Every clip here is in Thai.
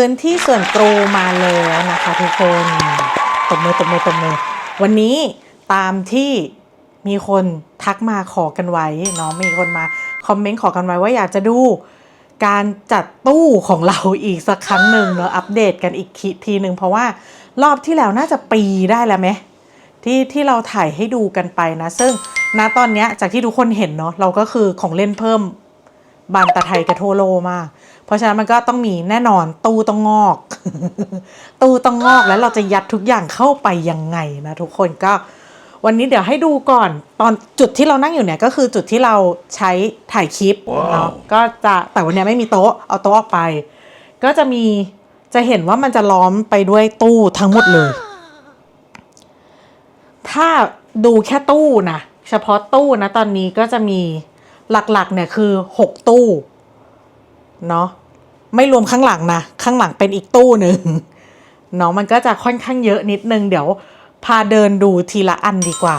พื้นที่ส่วนตรูมาแล้วนะคะทุกคนตบมือตบมือตบมือ วันนี้ตามที่มีคนทักมาขอกันไว้เนาะมีคนมาคอมเมนต์ขอกันไว้ว่าอยากจะดูการจัดตู้ของเราอีกสักครั้งหนึ่งเนาะอัปเดตกันอีกทีหนึ่งเพราะว่ารอบที่แล้วน่าจะปีได้แล้วไหมที่ที่เราถ่ายให้ดูกันไปนะ ซึ่งณตอนนี้จากที่ทุกคนเห็นเนาะเราก็คือของเล่นเพิ่มบานตะไทยกระโทโลมาก เพราะฉะนั้นมันก็ต้องมีแน่นอนตู้ต้องงอก ตู้ต้องงอกแล้วเราจะยัดทุกอย่างเข้าไปยังไงนะทุกคนก็วันนี้เดี๋ยวให้ดูก่อนตอนจุดที่เรานั่งอยู่เนี่ยก็คือจุดที่เราใช้ถ่ายคลิปเนาะก็จะแต่วันนี้ไม่มีโต๊ะเอาโต๊ะออกไป ก็จะมีจะเห็นว่ามันจะล้อมไปด้วยตู้ทั้งหมดเลย ถ้าดูแค่ตู้นะเฉพาะตู้นะตอนนี้ก็จะมีหลักๆเนี่ยคือหกตู้ เนาะไม่รวมข้างหลังนะ ข้างหลังเป็นอีกตู้หนึ่งเนาะมันก็จะค่อนข้างเยอะนิดนึง เดี๋ยวพาเดินดูทีละอันดีกว่า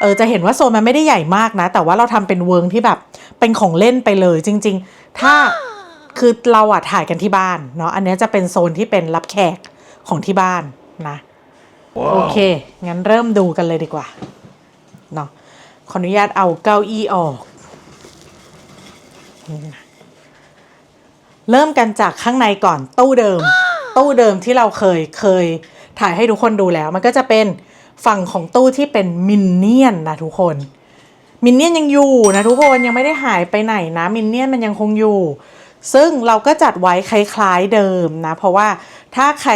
เออจะเห็นว่าโซนมันไม่ได้ใหญ่มากนะ แต่ว่าเราทำเป็นเวิร์งที่แบบเป็นของเล่นไปเลยจริง ๆ ถ้าคือเราอะถ่ายกันที่บ้านเนาะอันเนี้ยจะเป็นโซนที่เป็นรับแขกของที่บ้านนะโอเค งั้นเริ่มดูกันเลยดีกว่าเนาะขออนุญาตเอาเก้าอี้ออกนี่นะ เริ่มกันจากข้างในก่อนตู้เดิม ตู้เดิมที่เราเคยเคยถ่ายให้ทุกคนดูแล้ว มันก็จะเป็นฝั่งของตู้ที่เป็นมินเนี่ยนนะทุกคนมินเนี่ยนยังอยู่นะทุกคนยังไม่ได้หายไปไหนนะมินเนี่ยนมันยังคงอยู่ ซึ่งเราก็จัดไว้คล้ายๆเดิมนะ เพราะว่าถ้าใคร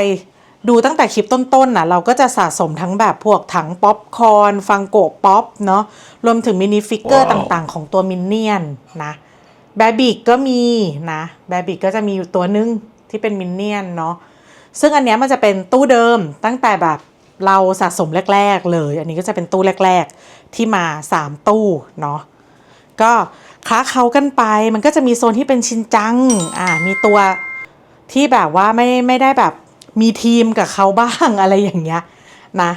ดูตั้งแต่คลิปต้นๆนะเราก็จะสะสมทั้งแบบพวกถังป๊อปคอร์นฟังโกะป๊อปเนาะรวมถึงมินิฟิกเกอร์ต่างๆ ของตัวมินเนี่ยนนะ แบบิกก็มีนะแบบิกก็จะมีอยู่ตัวนึงที่เป็นมินเนี่ยนเนาะซึ่งอันเนี้ยมันจะเป็นตู้เดิมตั้งแต่แบบเราสะสมแรก ๆ เลย อันนี้ก็จะเป็นตู้แรก ๆ ที่มา 3 ตู้เนาะก็ค้าเขากันไปมันก็จะมีโซนที่เป็นชินจังอ่ามีตัวที่แบบว่าไม่ไม่ได้แบบมีทีมกับเขาบ้างอะไรอย่างเงี้ยนะ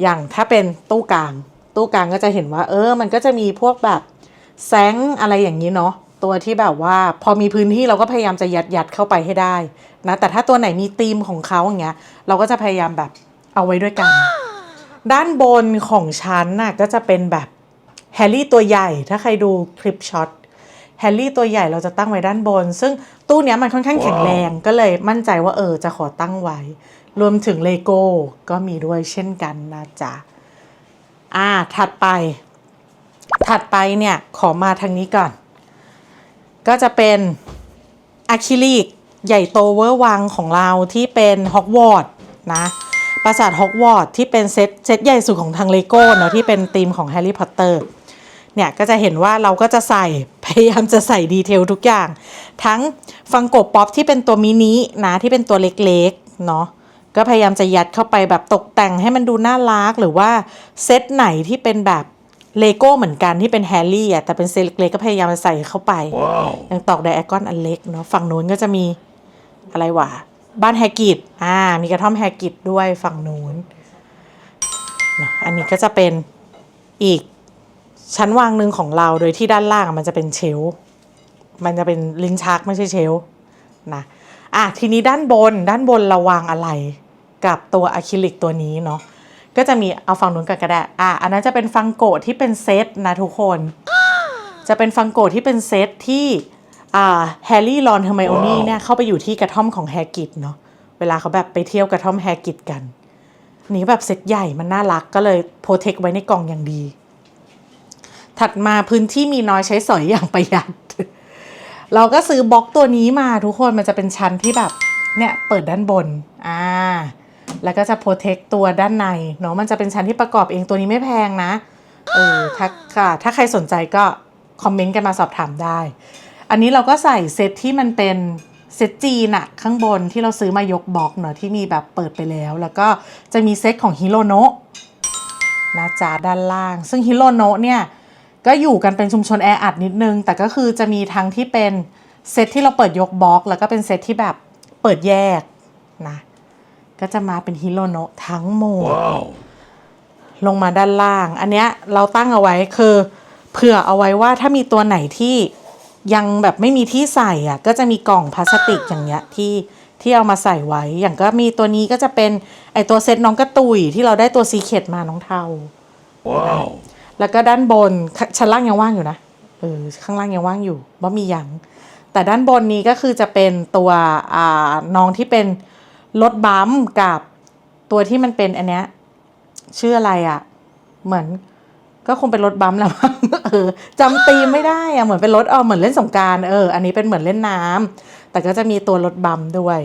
อย่างถ้าเป็นตู้กลาง ตู้กลางก็จะเห็นว่า เออ มันก็จะมีพวกแบบ แซงอะไรอย่างนี้เนาะตัวที่แบบว่าพอมีพื้นที่เราก็พยายามจะยัดยัดเข้าไปให้ได้นะแต่ถ้าตัวไหนมีธีมของเขาอย่างเงี้ยเราก็จะพยายามแบบเอาไว้ด้วยกัน ด้านบนของชั้นน่ะก็จะเป็นแบบแฮร์รี่ตัวใหญ่ถ้าใครดูคลิปช็อตแฮร์รี่ตัวใหญ่เราจะตั้งไว้ด้านบน ซึ่งตู้เนี้ยมันค่อนข้างแข็งแรงก็เลยมั่นใจว่าเออจะขอตั้งไว้ รวมถึงเลโก้ก็มีด้วยเช่นกันนะจ๊ะอ่าถัดไป ถัดไปเนี่ยขอมาทางนี้ก่อน ก็จะเป็นอะคริลิกใหญ่โตเวอร์วังของเราที่เป็นฮอกวอตส์นะปราสาทฮอกวอตส์ที่เป็นเซตเซตใหญ่สุดของทางเลโก้เนาะที่เป็นธีมของแฮร์รี่พอตเตอร์เนี่ยก็จะเห็นว่าเราก็จะใส่พยายามจะใส่ดีเทลทุกอย่าง ทั้งฟังโกป๊อปที่เป็นตัวมินินะที่เป็นตัวเล็กๆเนาะก็พยายามจะยัดเข้าไปแบบตกแต่งให้มันดูน่ารักหรือว่าเซตไหนที่เป็นแบบ เลโก้เหมือนกันที่เป็นแฮร์รี่อะแต่เป็นเซตเล็กๆก็พยายามจะใส่เข้าไป Wow. ยังตอกไดอะกอนอันเล็กเนาะฝั่งนู้นก็จะมีอะไรวะบ้านแฮกิตอ่า มีกระท่อมแฮกิตด้วยฝั่งนู้นเนอะอันนี้ก็จะเป็นอีกชั้นวางหนึ่งของเราโดยที่ด้านล่างมันจะเป็นเชลฟ์มันจะเป็นลิ้นชักไม่ใช่เชลฟ์นะอะทีนี้ด้านบนด้านบนเราวางอะไร กับตัวอะคริลิกตัวนี้เนาะ ก็จะมีเอาฝั่งนู้นกันก็ได้อะอันนั้นจะเป็นฟังโกะที่เป็นเซตนะทุกคน จะเป็นฟังโกะที่เป็นเซตที่อ่าแฮร์รี่รอนเฮอร์ไมโอนี่ว้าวเนี่ยเข้าไปอยู่ที่กระท่อมของแฮกิตเนาะเวลาเขาแบบไปเที่ยวกระท่อมแฮกิตกันนี่แบบเซตใหญ่มันน่ารักก็เลยโปรเทคไว้ในกล่องอย่างดี ถัดมาพื้นที่มีน้อยใช้สอยอย่างประหยัด เราก็ซื้อบล็อกตัวนี้มาทุกคนมันจะเป็นชั้นที่แบบเนี่ยเปิดด้านบน อ่า แล้วก็จะโปรเทคตัวด้านในเนาะมันจะเป็นชั้นที่ประกอบเองตัวนี้ไม่แพงนะเออถ้าค่ะถ้าใครสนใจก็คอมเมนต์กันมาสอบถามได้ อันนี้เราก็ใส่เซตที่มันเป็นเซตจีนอะข้างบนที่เราซื้อมายกบล็อกเนอะที่มีแบบเปิดไปแล้ว แล้วก็จะมีเซตของฮิโรโนะนะจ๊ะด้านล่าง ซึ่งฮิโรโนะเนี่ยก็อยู่กันเป็นชุมชนแออัดนิดนึง แต่ก็คือจะมีทั้งที่เป็นเซตที่เราเปิดยกบล็อก แล้วก็เป็นเซตที่แบบเปิดแยกนะ ก็จะมาเป็นฮิโรโนะทั้งหมด Wow. ลงมาด้านล่าง อันเนี้ยเราตั้งเอาไว้คือเผื่อเอาไว้ว่าถ้ามีตัวไหนที่ยังแบบไม่มีที่ใส่อะ ก็จะมีกล่องพลาสติกอย่างเงี้ยที่ที่เอามาใส่ไว้ อย่างก็มีตัวนี้ก็จะเป็นไอตัวเซตน้องกระตุยที่เราได้ตัวซีเคดมาน้องเทา Wow. แล้วก็ด้านบนขชั้นล่างยังว่างอยู่นะเออข้างล่างยังว่างอยู่ว่ามียังแต่ด้านบนนี้ก็คือจะเป็นตัวอ่าน้องที่เป็น รถบัมกับตัวที่มันเป็นอันเนี้ยชื่ออะไรอะ่ะ เหมือนก็คงเป็นรถบัมแหละมั้งเออจำตีไม่ได้อะเหมือนเป็นรถเออเหมือนเล่นสงการเอออันนี้เป็นเหมือนเล่นน้ำแต่ก็จะมีตัวรถบัมด้วย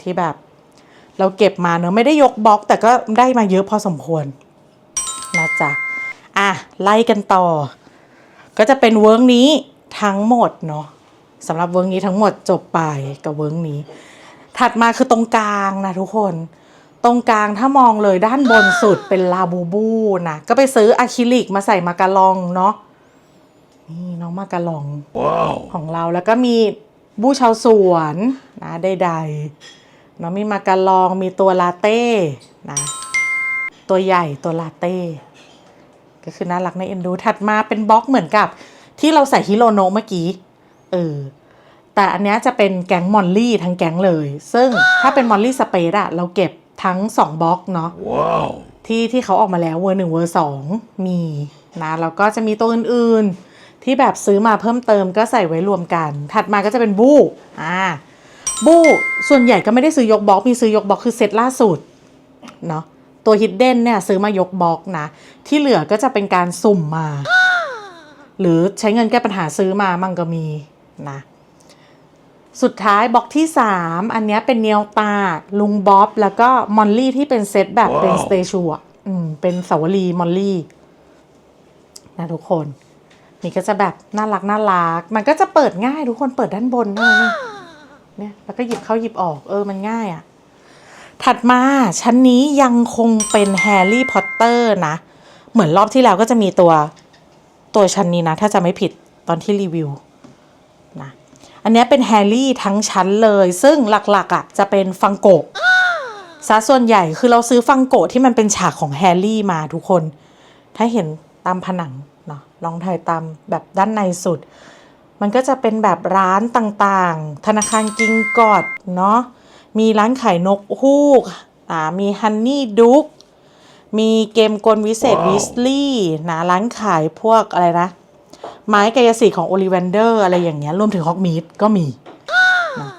ที่แบบ เราเก็บมาเนอะไม่ได้ยกบล็อก แต่ก็ได้มาเยอะพอสมควรนะจ๊ะอะไล่กันต่อ ก็จะเป็นเวิร์กนี้ทั้งหมดเนาะสำหรับเวิร์กนี้ทั้งหมดจบไปกับเวิร์กนี้ ถัดมาคือตรงกลางนะทุกคน ตรงกลางถ้ามองเลยด้านบนสุดเป็นลาบูบูนะก็ไปซื้ออะคริลิกมาใส่มากาลองเนาะนี่น้องมากาลอง Wow. ของเราแล้วก็มีบู้ชาวสวนนะใดๆเนาะมีมากาลองมีตัวลาเต้นะตัวใหญ่ตัวลาเต้ ก็คือน่ารักในเอ็นดูถัดมาเป็นบล็อกเหมือนกับ ที่เราใส่ฮิโรโนะเมื่อกี้ เออ แต่อันเนี้ยจะเป็นแก๊งมอลลี่ทั้งแก๊งเลย ซึ่งถ้าเป็นมอลลี่สเปซอะเราเก็บทั้งสองบล็อกเนาะ Wow. ที่ที่เขาออกมาแล้วเวอร์หนึ่งเวอร์สองมีนะแล้วก็จะมีตัวอื่นๆ ที่แบบซื้อมาเพิ่มเติมก็ใส่ไว้รวมกัน ถัดมาก็จะเป็นบู้อ่าบู้ส่วนใหญ่ก็ไม่ได้ซื้อยกบล็อก มีซื้อยกบล็อกคือเซตล่าสุดเนาะตัวฮิดเด้นเนี่ยซื้อมายกบล็อกนะ ที่เหลือก็จะเป็นการสุ่มมา หรือใช้เงินแก้ปัญหาซื้อมามั่งก็มีนะ สุดท้ายบล็อกที่ 3 อันเนี้ยเป็นเนียวตาลุงบ๊อบ แล้วก็มอลลี่ที่เป็นเซตแบบเป็นว้าวสเตชัวอืมเป็นสาวรีมอลลี่นะทุกคน นี่ก็จะแบบน่ารักน่ารัก มันก็จะเปิดง่ายทุกคนเปิดด้านบนด้วยนี่เนี่ยแล้วก็หยิบเข้าหยิบออกเออมันง่ายอะ่ะ ถัดมาชั้นนี้ยังคงเป็นแฮร์รี่พอตเตอร์นะ เหมือนรอบที่แล้วก็จะมีตัวตัวชั้นนี้นะ ถ้าจะไม่ผิดตอนที่รีวิวนะ อันเนี้ยเป็นแฮร์รี่ทั้งชั้นเลย ซึ่งหลักๆอะ่ะจะเป็นฟังโกะซะส่วนใหญ่คือเราซื้อฟังโกะที่มันเป็นฉากของแฮร์รี่มาทุกคน ถ้าเห็นตามผนังเนาะลองถ่ายตามแบบด้านในสุด มันก็จะเป็นแบบร้านต่างๆ ธนาคารกิงกอดเนาะมีร้านขายนกฮูกอ่ามีฮันนี่ดุกมีเกมกลวิเศษว้าววิสลี่นะร้านขายพวกอะไรนะ ไม้กายสิทธิ์ของโอลิเวนเดอร์อะไรอย่างเงี้ยรวมถึงฮอกมีดก็มีนะ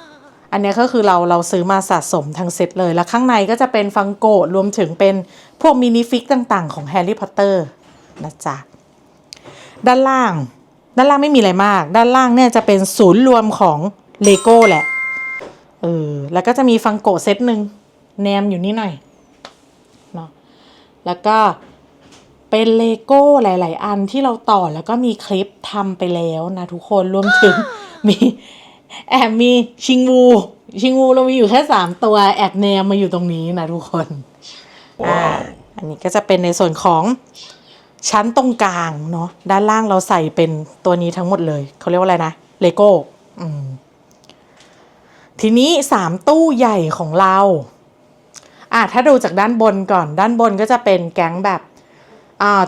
อันนี้ก็คือเราเราซื้อมาสะสมทั้งเซตเลย แล้วข้างในก็จะเป็นฟังโกรวมถึงเป็นพวกมินิฟิกต่างๆ ของแฮร์รี่พอตเตอร์นะจ๊ะด้านล่าง ด้านล่างไม่มีอะไรมาก ด้านล่างเนี่ยจะเป็นศูนย์รวมของเลโก้แหละเออแล้วก็จะมีฟังโกเซตหนึ่งแนมอยู่นี่หน่อยเนาะแล้วก็ เป็นเลโก้หลาย ๆ อันที่เราต่อแล้วก็มีคลิปทำไปแล้วนะทุกคนรวมถึงมีแอบมีชิงวูชิงวูเรามีอยู่แค่สามตัวแอบแนมมาอยู่ตรงนี้นะทุกคนอ่า Wow. อันนี้ก็จะเป็นในส่วนของชั้นตรงกลางเนาะด้านล่างเราใส่เป็นตัวนี้ทั้งหมดเลยเขาเรียกว่าอะไรนะเลโก้อืมทีนี้สามตู้ใหญ่ของเราอะถ้าดูจากด้านบนก่อนด้านบนก็จะเป็นแก๊งแบบอ่า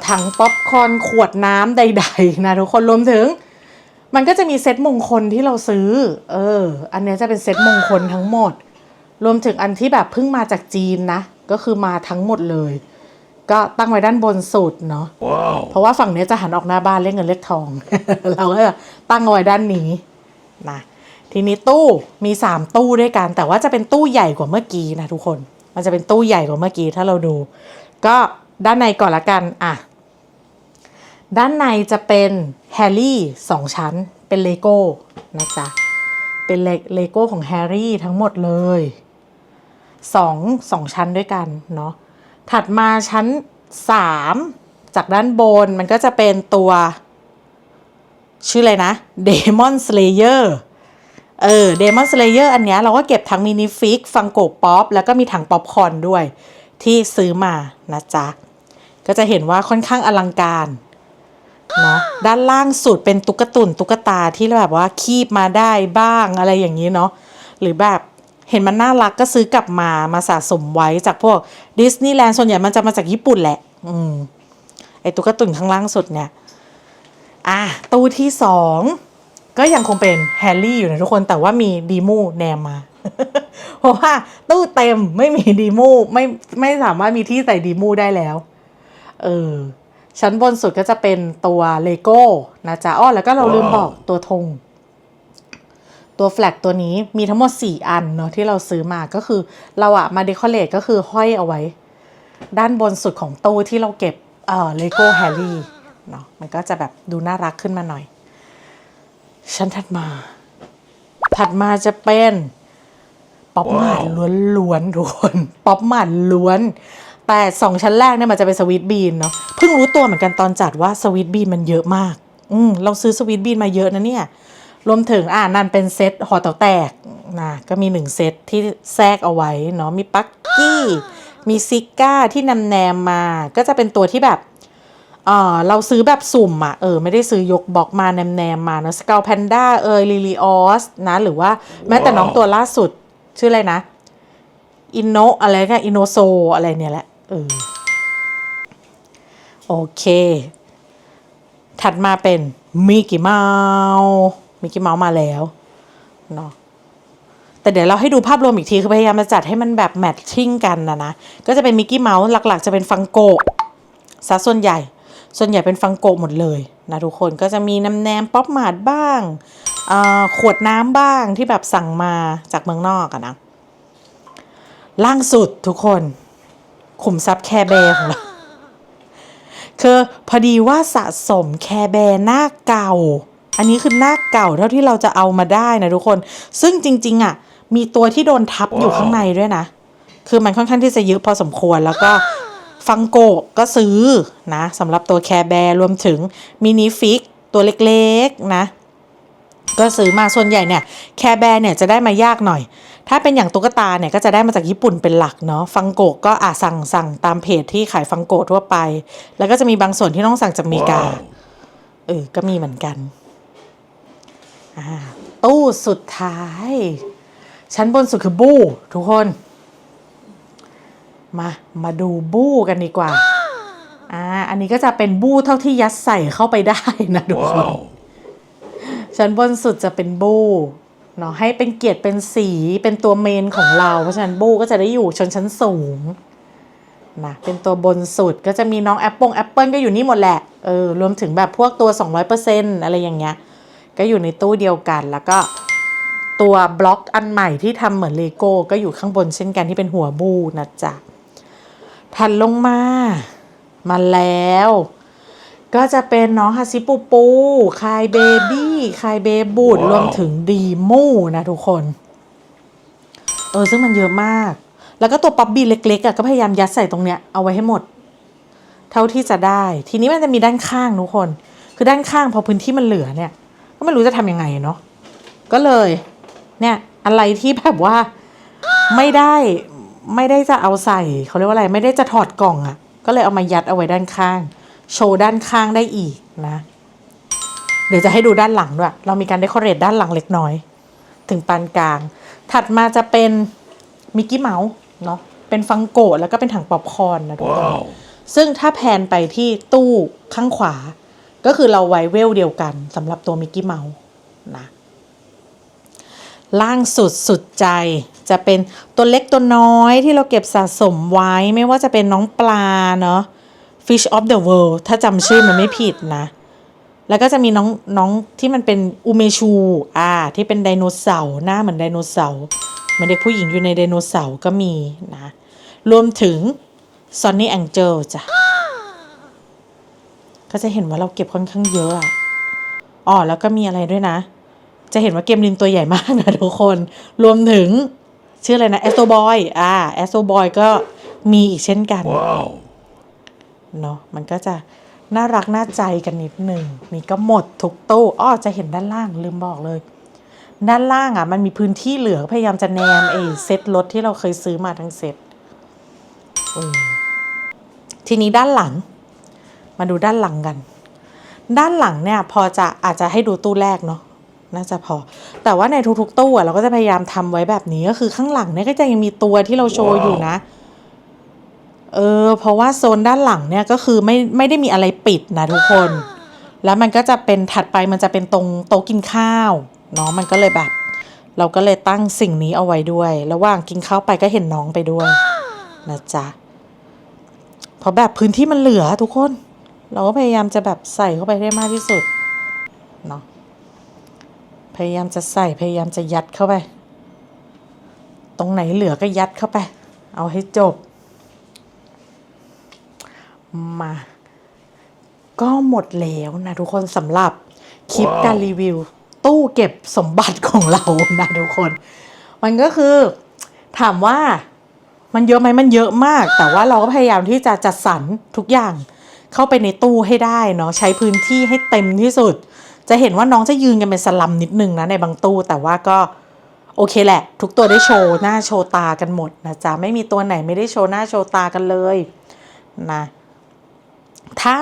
ถังป๊อปคอร์นขวดน้ำใดๆนะทุกคนรวมถึง มันก็จะมีเซตมงคลที่เราซื้อ เออ อันเนี้ยจะเป็นเซตมงคลทั้งหมด รวมถึงอันที่แบบเพิ่งมาจากจีนนะ ก็คือมาทั้งหมดเลย ก็ตั้งไว้ด้านบนสุดเนาะ Wow. เพราะว่าฝั่งเนี้ยจะหันออกหน้าบ้านเล่นเงินเล่นทอง เราก็จะตั้งเอาไว้ด้านนี้นะทีนี้ตู้มีสามตู้ด้วยกัน แต่ว่าจะเป็นตู้ใหญ่กว่าเมื่อกี้นะทุกคน มันจะเป็นตู้ใหญ่กว่าเมื่อกี้ถ้าเราดู ก็ ด้านในก่อนละกันอะด้านในจะเป็นแฮร์รี่สองชั้นเป็นเลโก้นะจ๊ะเป็นเลเลโก้ของแฮร์รี่ทั้งหมดเลยสองสองชั้นด้วยกันเนาะถัดมาชั้นสามจากด้านบนมันก็จะเป็นตัว ชื่ออะไรนะ Demon Slayer เออ Demon Slayer อันเนี้ยเราก็เก็บทั้งมินิฟิกฟังโกป๊อปแล้วก็มีถังป๊อปคอนด้วย ที่ซื้อมานะจ๊ะ ก็จะเห็นว่าค่อนข้างอลังการเนาะด้านล่างสุดเป็นตุ๊กตุนตุ๊กตาที่แบบว่าคีบมาได้บ้างอะไรอย่างนี้เนาะหรือแบบเห็นมันน่ารักก็ซื้อกลับมามาสะสมไว้จากพวกดิสนีย์แลนด์ส่วนใหญ่มันจะมาจากญี่ปุ่นแหละ อืมไอตุ๊กตุนข้างล่างสุดเนี่ยอะตู้ที่สองก็ยังคงเป็นแฮร์รี่อยู่นะทุกคนแต่ว่ามีดีมูแนมมา เพราะว่าตู้เต็มไม่มีดีมูไม่ไม่สามารถมีที่ใส่ดีมูได้แล้ว เออชั้นบนสุดก็จะเป็นตัวเลโก้นะจ๊ะอ้อแล้วก็เราลืมบอกตัวธงตัวแฟลกตัวนี้มีทั้งหมด 4 อันเนาะที่เราซื้อมาก็คือเราอะมาเดคอเรทก็คือห้อยเอาไว้ ด้านบนสุดของตู้ที่เราเก็บเอ่อเลโก้แฮร์รี่เนาะมันก็จะแบบดูน่ารักขึ้นมาหน่อย ชั้นถัดมา ถัดมาจะเป็นป๊อปมาดล้วนๆทุกคนป๊อปมาดล้วน แต่สองชั้นแรกเนี่ยมันจะเป็นสวีทบีนเนาะเพิ่งรู้ตัวเหมือนกันตอนจัดว่าสวีทบีนมันเยอะมาก อืมเราซื้อสวีทบีนมาเยอะนะเนี่ยรวมถึงอ่านั่นเป็นเซตหอเต๋าแตกนะก็มีหนึ่งเซตที่แทรกเอาไว้เนาะมีปักกี้มีซิก้าที่นำแนมมา ก็จะเป็นตัวที่แบบเออเราซื้อแบบสุ่มอะเออไม่ได้ซื้อยกบล็อกมาแนมแนมๆมาเนอะสกาแพนด้าเอยลิลิออสนะหรือว่าแม้แต่น้องตัวล่าสุดชื่ออะไรนะอินโนอะไรกันอินโนโซอะไรเนี่ยแหละ เออโอเค ถัดมาเป็นมิกกี้เมาส์มิกกี้เมาส์มาแล้วเนาะแต่เดี๋ยวเราให้ดูภาพรวมอีกที คือพยายามจะจัดให้มันแบบแมทชิ่งกันนะนะ ก็จะเป็นมิกกี้เมาส์หลักๆ จะเป็นฟังโกะซะส่วนใหญ่ ส่วนใหญ่เป็นฟังโกะหมดเลยนะทุกคนก็จะมีน้ำแนมป๊อปมาดบ้าง ขวดน้ำบ้างที่แบบสั่งมาจากเมืองนอกอะนะล่างสุดทุกคน ขุมทรัพย์แคร์แบร์ของเราคือพอดีว่าสะสมแคร์แบร์หน้าเก่า อันนี้คือหน้าเก่าเท่าที่เราจะเอามาได้นะทุกคน ซึ่งจริง ๆ อะ มีตัวที่โดนทับอยู่ข้างในด้วยนะ คือมันค่อนข้างที่จะเยอะพอสมควรแล้วก็ฟังโกะก็ซื้อนะสำหรับตัวแคร์แบร์รวมถึงมินิฟิกตัวเล็ก ๆ นะ ก็ซื้อมาส่วนใหญ่เนี่ยแคร์แบร์เนี่ยจะได้มายากหน่อย ถ้าเป็นอย่างตุ๊กตาเนี่ยก็จะได้มาจากญี่ปุ่นเป็นหลักเนาะฟังโกะก็อะสั่งสั่งตามเพจที่ขายฟังโกะทั่วไป แล้วก็จะมีบางส่วนที่ต้องสั่งจากอเมริกา เออ ก็มีเหมือนกันอ่าตู้สุดท้าย ชั้นบนสุดคือบู้ทุกคน มา มาดูบู้กันดีกว่าอ่า อันนี้ก็จะเป็นบู้เท่าที่ยัดใส่เข้าไปได้นะทุกคน Wow. ชั้นบนสุดจะเป็นบู้ เนาะให้เป็นเกียรติเป็นสีเป็นตัวเมนของเรา เพราะฉะนั้นบูก็จะได้อยู่ชนชั้นสูงนะเป็นตัวบนสุดก็จะมีน้องแอปเปิลแอปเปิลก็อยู่นี่หมดแหละเออรวมถึงแบบพวกตัว 200%อะไรอย่างเงี้ยก็อยู่ในตู้เดียวกันแล้วก็ตัวบล็อกอันใหม่ที่ทำเหมือนเลโก้ก็อยู่ข้างบนเช่นกันที่เป็นหัวบูนะจ๊ะถัดลงมา มาแล้ว ก็จะเป็นน้องฮาซิปูปูคายเบบี้คายเบบูดว้าวรวมถึงดีมูนะทุกคน เออ ซึ่งมันเยอะมาก แล้วก็ตัวป๊อบบี้เล็กๆอะก็พยายามยัดใส่ตรงเนี้ยเอาไว้ให้หมด เท่าที่จะได้ ทีนี้มันจะมีด้านข้างทุกคน คือด้านข้างพอพื้นที่มันเหลือเนี่ย ก็ไม่รู้จะทำยังไงเนาะก็เลย เนี่ย อะไรที่แบบว่าไม่ได้ไม่ได้จะเอาใส่เขาเรียกว่าอะไร ไม่ได้จะถอดกล่องอะ่ะ ก็เลยเอามายัดเอาไว้ด้านข้าง โชว์ด้านข้างได้อีกนะ เดี๋ยวจะให้ดูด้านหลังด้วย เรามีการเดคอเรทด้านหลังเล็กน้อย ถึงปานกลาง ถัดมาจะเป็นมิกกี้เมาส์เนาะ เป็นฟังโกะแล้วก็เป็นถังป๊อปคอร์นนะทุกคน Wow. ซึ่งถ้าแพนไปที่ตู้ข้างขวา ก็คือเราไว้เวลเดียวกันสำหรับตัวมิกกี้เมาส์นะล่างสุดสุดใจจะเป็นตัวเล็กตัวน้อยที่เราเก็บสะสมไว้ไม่ว่าจะเป็นน้องปลาเนาะ Fish of the World ถ้าจำชื่อมันไม่ผิดนะ แล้วก็จะมีน้องน้องที่มันเป็นอุเมชู อ่า ที่เป็นไดโนเสาร์หน้าเหมือนไดโนเสาร์เหมือนเด็กผู้หญิงอยู่ในไดโนเสาร์ก็มีนะ รวมถึง Sonny Angel จ้ะ ก็จะเห็นว่าเราเก็บค่อนข้างเยอะอะอ๋อแล้วก็มีอะไรด้วยนะ จะเห็นว่าเกมลินตัวใหญ่มากนะทุกคน รวมถึงชื่ออะไรนะแอสโตบอย อ่าแอสโตบอยก็มีอีกเช่นกัน Wow. เนาะมันก็จะน่ารักน่าใจกันนิดหนึ่งนี่ก็หมดทุกตู้อ้อจะเห็นด้านล่างลืมบอกเลย ด้านล่างอะมันมีพื้นที่เหลือพยายามจะแนมไอ้เซ็ตรถที่เราเคยซื้อมาทั้งเซ็ตทีนี้ด้านหลัง มาดูด้านหลังกัน ด้านหลังเนี่ยพอจะอาจจะให้ดูตู้แรกเนาะน่าจะพอ แต่ว่าในทุกๆตู้อะเราก็จะพยายามทำไว้แบบนี้ก็คือข้างหลังเนี่ยก็จะยังมีตัวที่เราโชว์อยู่นะ เออ เพราะว่าโซนด้านหลังเนี่ยก็คือไม่ไม่ได้มีอะไรปิดนะทุกคน แล้วมันก็จะเป็นถัดไปมันจะเป็นตรงโต๊ะกินข้าวเนาะมันก็เลยแบบ เราก็เลยตั้งสิ่งนี้เอาไว้ด้วย ระหว่างกินข้าวไปก็เห็นน้องไปด้วยนะจ๊ะเพราะแบบพื้นที่มันเหลือทุกคน เราก็พยายามจะแบบใส่เข้าไปได้มากที่สุดเนาะพยายามจะใส่พยายามจะยัดเข้าไป ตรงไหนเหลือก็ยัดเข้าไป เอาให้จบ มา ก็หมดแล้วนะทุกคนสำหรับคลิปการรีวิว ตู้เก็บสมบัติของเรานะทุกคน มันก็คือถามว่ามันเยอะไหมมันเยอะมาก แต่ว่าเราก็พยายามที่จะจัดสรรทุกอย่างเข้าไปในตู้ให้ได้เนาะใช้พื้นที่ให้เต็มที่สุด จะเห็นว่าน้องจะยืนกันเป็นสลัมนิดนึงนะในบางตู้ แต่ว่าก็โอเคแหละ ทุกตัวได้โชว์หน้าโชว์ตากันหมดนะจ๊ะไม่มีตัวไหนไม่ได้โชว์หน้าโชว์ตากันเลยนะ ถ้า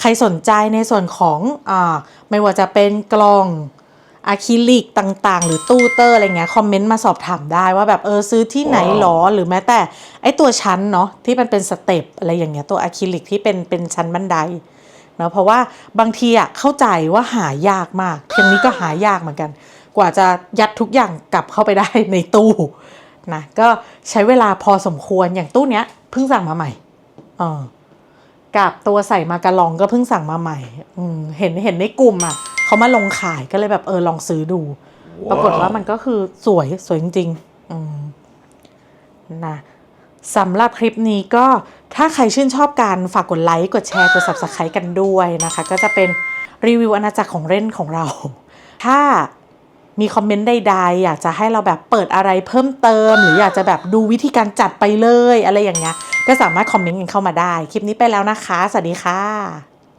ใครสนใจในส่วนของอาไม่ว่าจะเป็นกล่องอะคริลิกต่างๆ หรือตู้เตอร์อะไรเงี้ยคอมเมนต์มาสอบถามได้ว่าแบบเออซื้อที่ไหนหรอ หรือแม้แต่ไอตัวชั้นเนาะที่มันเป็นสเต็ปอะไรอย่างเงี้ยตัวอะคริลิกที่เป็นเป็นชั้นบันไดเนาะเพราะว่าบางทีอะเข้าใจว่าหายากมากเพียงนี้ก็หายากเหมือนกัน กว่าจะยัดทุกอย่างกลับเข้าไปได้ในตู้นะก็ใช้เวลาพอสมควรอย่างตู้เนี้ยเพิ่งสั่งมาใหม่เออ กับตัวใส่มากะลองก็เพิ่งสั่งมาใหม่อืมเห็นเห็นในกลุ่มอะเขามาลงขายก็เลยแบบเออลองซื้อดู ปรากฏว่ามันก็คือสวยสวยจริงๆอืมนะสำหรับคลิปนี้ก็ถ้าใครชื่นชอบการฝากกดไลค์กดแชร์กด subscribe กันด้วยนะคะ ก็จะเป็นรีวิวอาณาจักรของเล่นของเรา ถ้า มีคอมเมนต์ใดๆอยากจะให้เราแบบเปิดอะไรเพิ่มเติม หรืออยากจะแบบดูวิธีการจัดไปเลยอะไรอย่างเงี้ยก็สามารถคอมเมนต์กันเข้ามาได้ คลิปนี้ไปแล้วนะคะ สวัสดีค่ะ